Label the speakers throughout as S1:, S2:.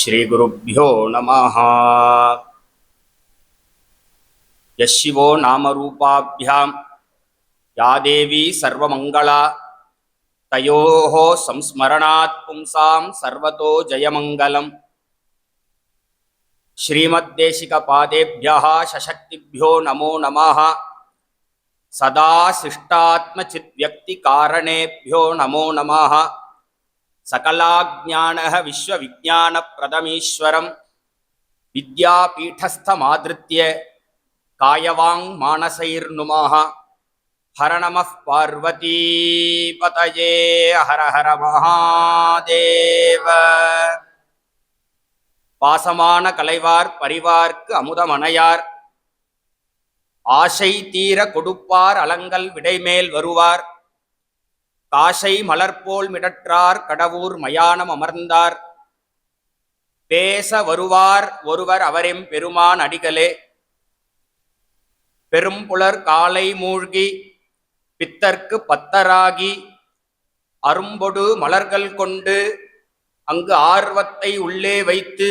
S1: श्रीगुरुभ्यो नमः। यः शिवो नामरूपाभ्यां या देवी सर्वमङ्गला, तयोः संस्मरणात् पुंसां सर्वतो जयमङ्गलम्। श्रीमद्देशिकपादेभ्यः सशक्तिभ्यो नमो नमः। सदा शिष्टात्मचिद्व्यक्तिकारणेभ्यो नमो नमः। சகலாஜான விஸ்வ விஜான பிரதமீஸ்வரம் வித்யாபீட்டஸ்தமாதிருத்திய காயவாங் மானசைர்நுமாக ஹரணம பார்வதீபதயே ஹர ஹர மகாதேவ. பாசமான கலைவார் பரிவார்க்கு அமுதமணையார். ஆசை தீர கொடுப்பார் அலங்கல் விடைமேல் வருவார். காசை மலர்போல் மிடற்றார் கடவுர் மயானம் அமர்ந்தார். பேச வருவார் ஒருவர் அவரெம் பெருமான் அடிகளே. பெரும்புலர் காலை மூழ்கி பித்தர்க்கு பத்தராகி அரும்பொடு மலர்கள் கொண்டு அங்கு ஆர்வத்தை உள்ளே வைத்து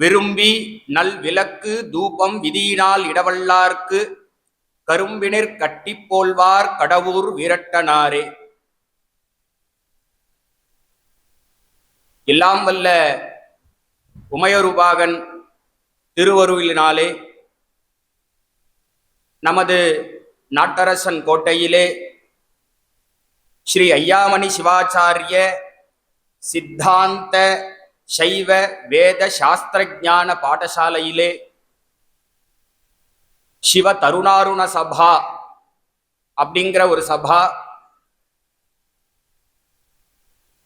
S1: விரும்பி நல் விளக்கு தூபம் விதியினால் இடவல்லார்க்கு கரும்பினிற் கட்டிப் போல்வார் கடவுர் வீரட்டனாரே. எல்லாம் வல்ல உமையொருபாகன் திருவருவிலினாலே நமது நாட்டரசன் கோட்டையிலே ஸ்ரீ ஐயாமணி சிவாச்சாரிய சித்தாந்த சைவ வேத சாஸ்திரஞான பாடசாலையிலே சிவ தருணாருண சபா அப்படிங்கிற ஒரு சபா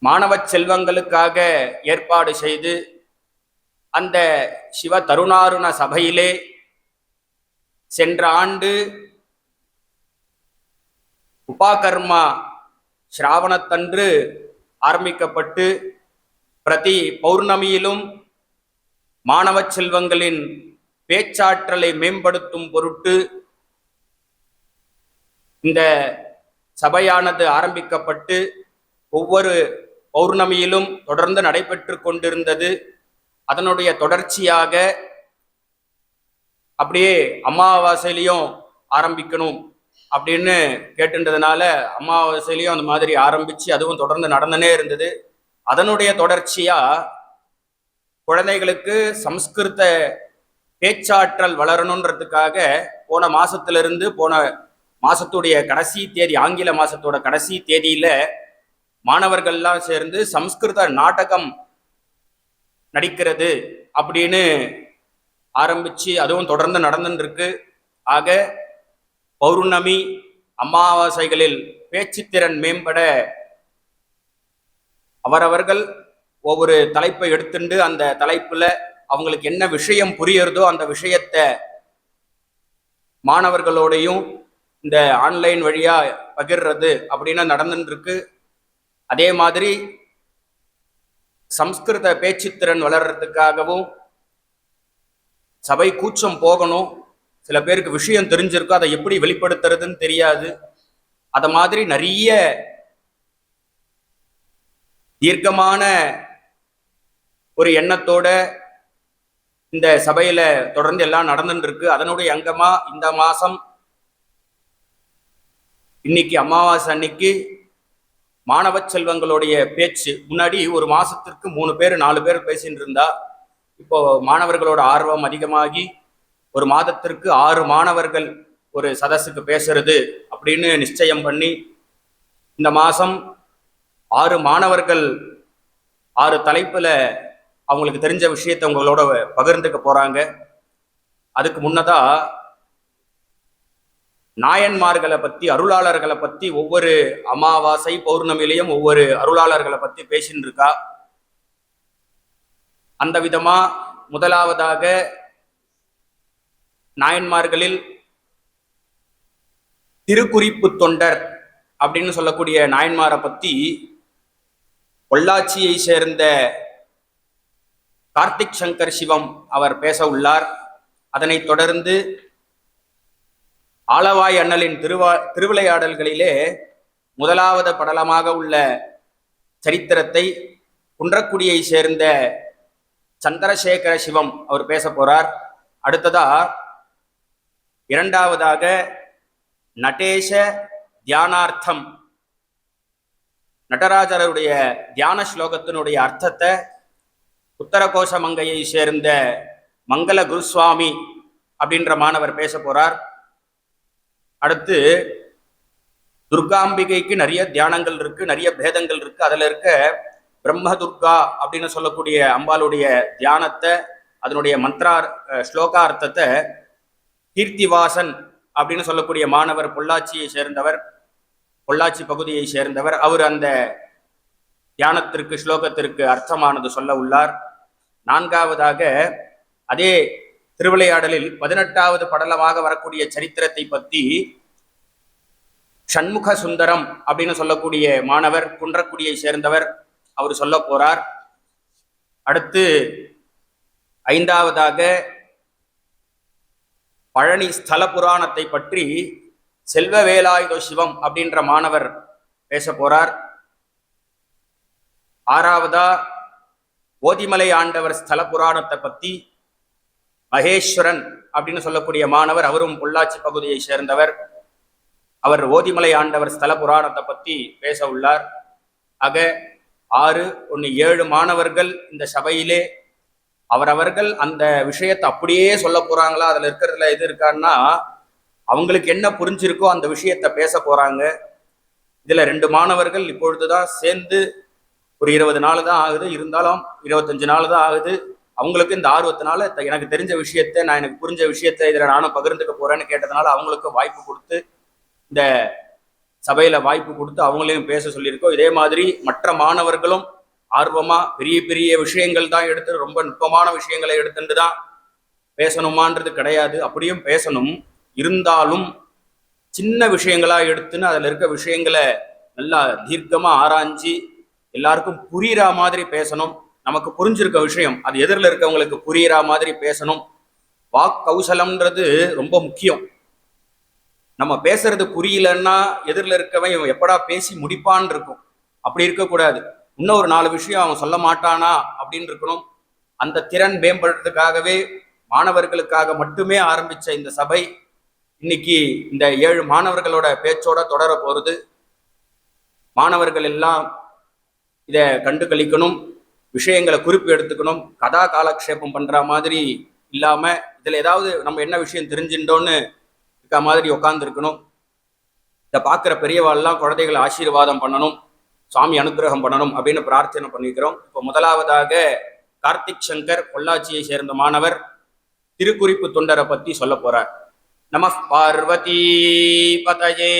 S1: மாணவ செல்வங்களுக்காக ஏற்பாடு செய்து அந்த சிவ தருணாருண சபையிலே சென்ற ஆண்டு உபாகர்மா ஸ்ராவணத்தன்று ஆரம்பிக்கப்பட்டு பிரதி பௌர்ணமியிலும் மாணவ செல்வங்களின் பேச்சாற்றலை மேம்படுத்தும் பொருட்டு இந்த சபையானது ஆரம்பிக்கப்பட்டு ஒவ்வொரு பௌர்ணமியிலும் தொடர்ந்து நடைபெற்று கொண்டிருந்தது. அதனுடைய தொடர்ச்சியாக அப்படியே அமாவாசையிலையும் ஆரம்பிக்கணும் அப்படின்னு கேட்டுன்றதுனால அமாவாசையிலையும் அந்த மாதிரி ஆரம்பித்து அதுவும் தொடர்ந்து நடந்துனே இருந்தது. அதனுடைய தொடர்ச்சியாக குழந்தைகளுக்கு சம்ஸ்கிருத பேச்சாற்றல் வளரணுன்றதுக்காக போன மாசத்திலிருந்து போன மாசத்துடைய கடைசி தேதி ஆங்கில மாசத்தோட கடைசி தேதியில மாணவர்கள்லாம் சேர்ந்து சம்ஸ்கிருத நாடகம் நடிக்கிறது அப்படின்னு ஆரம்பிச்சு அதுவும் தொடர்ந்து நடந்துருக்கு ஆக பௌர்ணமி அமாவாசைகளில் பேச்சுத்திறன் மேம்பட அவரவர்கள் ஒவ்வொரு தலைப்பை எடுத்துண்டு அந்த தலைப்புல அவங்களுக்கு என்ன விஷயம் புரியறதோ அந்த விஷயத்தை மாணவர்களோடையும் இந்த ஆன்லைன் வழியா பகிர்றது அப்படின்னு நடந்துட்டு இருக்கு அதே மாதிரி சம்ஸ்கிருத பேச்சுத்திறன் வளர்றதுக்காகவும் சபை கூச்சம் போகணும். சில பேருக்கு விஷயம் தெரிஞ்சிருக்கும் அதை எப்படி வெளிப்படுத்துறதுன்னு தெரியாது. அத மாதிரி நிறைய தீர்க்கமான ஒரு எண்ணத்தோட இந்த சபையில தொடர்ந்து எல்லாம் நடந்துட்டு இருக்கு அதனுடைய அங்கமா இந்த மாசம் இன்னைக்கு அமாவாசை அன்னைக்கு மாணவ செல்வங்களுடைய பேச்சு. முன்னாடி ஒரு மாசத்திற்கு மூணு பேர் நாலு பேர் பேசிட்டு இருந்தா இப்போ மாணவர்களோட ஆர்வம் அதிகமாகி ஒரு மாதத்திற்கு ஆறு மாணவர்கள் ஒரு சதஸுக்கு பேசுறது அப்படின்னு நிச்சயம் பண்ணி இந்த மாசம் ஆறு மாணவர்கள் ஆறு தலைப்புல அவங்களுக்கு தெரிஞ்ச விஷயத்தை உங்களோட பகிர்ந்துக்க போறாங்க. அதுக்கு முன்னதா நாயன்மார்களை பத்தி அருளாளர்களை பத்தி ஒவ்வொரு அமாவாசை பௌர்ணமிலையும் ஒவ்வொரு அருளாளர்களை பத்தி பேசின்னு இருக்கா அந்த விதமா முதலாவதாக நாயன்மார்களில் திருக்குறிப்பு தொண்டர் அப்படின்னு சொல்லக்கூடிய நாயன்மாரை பத்தி பொள்ளாச்சியை சேர்ந்த கார்த்திக் சங்கர் சிவம் அவர் பேச உள்ளார். அதனைத் தொடர்ந்து ஆலவாய் அண்ணலின் திருவா திருவிளையாடல்களிலே முதலாவது படலமாக உள்ள சரித்திரத்தை குன்றக்குடியை சேர்ந்த சந்திரசேகர சிவம் அவர் பேச போறார். அடுத்ததா இரண்டாவதாக நடேஷ தியானார்த்தம். நடராஜருடைய தியான ஸ்லோகத்தினுடைய அர்த்தத்தை உத்தரகோஷ மங்கையை சேர்ந்த மங்கள குருசுவாமி அப்படின்ற மாணவர் பேச போறார். அடுத்து துர்காம்பிகைக்கு நிறைய தியானங்கள் இருக்கு நிறைய பேதங்கள் இருக்கு. அதுல இருக்க பிரம்ம துர்கா அப்படின்னு சொல்லக்கூடிய அம்பாளுடைய தியானத்தை அதனுடைய மந்த்ரா ஸ்லோகார்த்தத்தை கீர்த்திவாசன் அப்படின்னு சொல்லக்கூடிய மாணவர் பொள்ளாச்சியை சேர்ந்தவர் பொள்ளாச்சி பகுதியை சேர்ந்தவர். அவர் அந்த தியானத்திற்கு ஸ்லோகத்திற்கு அர்த்தமானது சொல்ல உள்ளார். நான்காவதாக அதே திருவிளையாடலில் பதினெட்டாவது படலமாக வரக்கூடிய சரித்திரத்தை பற்றி ஷண்முக சுந்தரம் அப்படின்னு சொல்லக்கூடிய மாணவர் குன்றக்குடியை சேர்ந்தவர் அவர் சொல்ல போறார். அடுத்து ஐந்தாவதாக பழனி ஸ்தல புராணத்தை பற்றி செல்வ வேலாயுத சிவம் அப்படின்ற மாணவர் பேச போறார். ஆறாவதா ஓதிமலை ஆண்டவர் ஸ்தல புராணத்தை பற்றி மகேஸ்வரன் அப்படின்னு சொல்லக்கூடிய மாணவர் அவரும் பொள்ளாச்சி பகுதியை சேர்ந்தவர். அவர் ஓதிமலை ஆண்டவர் ஸ்தல புராணத்தை பத்தி பேச உள்ளார். ஆக ஆறு ஒன்று ஏழு மாணவர்கள் இந்த சபையிலே. அவரவர்கள் அந்த விஷயத்தை அப்படியே சொல்ல போறாங்களா? அதில் இருக்கிறதுல எது இருக்கான்னா அவங்களுக்கு என்ன புரிஞ்சிருக்கோ அந்த விஷயத்த பேச போறாங்க. இதில் ரெண்டு மாணவர்கள் இப்பொழுதுதான் சேர்ந்து ஒரு இருபது நாள் தான் ஆகுது. இருந்தாலும் இருபத்தஞ்சு நாள் தான் ஆகுது. அவங்களுக்கு இந்த ஆர்வத்தினால த- எனக்கு தெரிஞ்ச விஷயத்த நான் எனக்கு புரிஞ்ச விஷயத்த இதில் நானும் பகிர்ந்துக்க போறேன்னு கேட்டதுனால அவங்களுக்கு வாய்ப்பு கொடுத்து இந்த சபையில வாய்ப்பு கொடுத்து அவங்களையும் பேச சொல்லியிருக்கோம். இதே மாதிரி மற்ற மாணவர்களும் ஆர்வமா பெரிய பெரிய விஷயங்கள் தான் எடுத்து ரொம்ப நுட்பமான விஷயங்களை எடுத்துட்டு தான் பேசணுமான்றது கிடையாது. அப்படியும் பேசணும். இருந்தாலும் சின்ன விஷயங்களா எடுத்துன்னு அதில் இருக்க விஷயங்களை நல்லா தீர்க்கமாக ஆராய்ஞ்சி எல்லாருக்கும் புரியுற மாதிரி பேசணும். நமக்கு புரிஞ்சிருக்க விஷயம். அது எதிரில் இருக்கவங்களுக்கு புரியிற மாதிரி பேசணும். வாக் கௌசலம்ன்றது ரொம்ப முக்கியம். நம்ம பேசுறது புரியலன்னா எதிரில் இருக்கவன் இவன் எப்படா பேசி முடிப்பான்னு இருக்கும். அப்படி இருக்கக்கூடாது. இன்னும் ஒரு நாலு விஷயம் அவன் சொல்ல மாட்டானா அப்படின்னு இருக்கணும். அந்த திறன் மேம்படுறதுக்காகவே மாணவர்களுக்காக மட்டுமே ஆரம்பிச்ச இந்த சபை இன்னைக்கு இந்த ஏழு மாணவர்களோட பேச்சோட தொடர போகிறது மாணவர்கள் எல்லாம் இதை கண்டு கழிக்கணும் விஷயங்களை குறிப்பு எடுத்துக்கணும் கதா காலக்ஷேபம் பண்ற மாதிரி இல்லாம இதுல ஏதாவது நம்ம என்ன விஷயம் தெரிஞ்சுட்டோன்னு இருக்க மாதிரி உட்காந்துருக்கணும் இதை பார்க்குற பெரியவாள்லாம் குழந்தைகளை ஆசீர்வாதம் பண்ணணும் சுவாமி அனுக்கிரகம் பண்ணணும் அப்படின்னு பிரார்த்தனை பண்ணிக்கிறோம். இப்போ முதலாவதாக கார்த்திக் சங்கர் பொள்ளாச்சியை சேர்ந்த மாணவர் திருக்குறிப்பு தொண்டரை பத்தி சொல்ல போறார். நம பார்வதி பதயே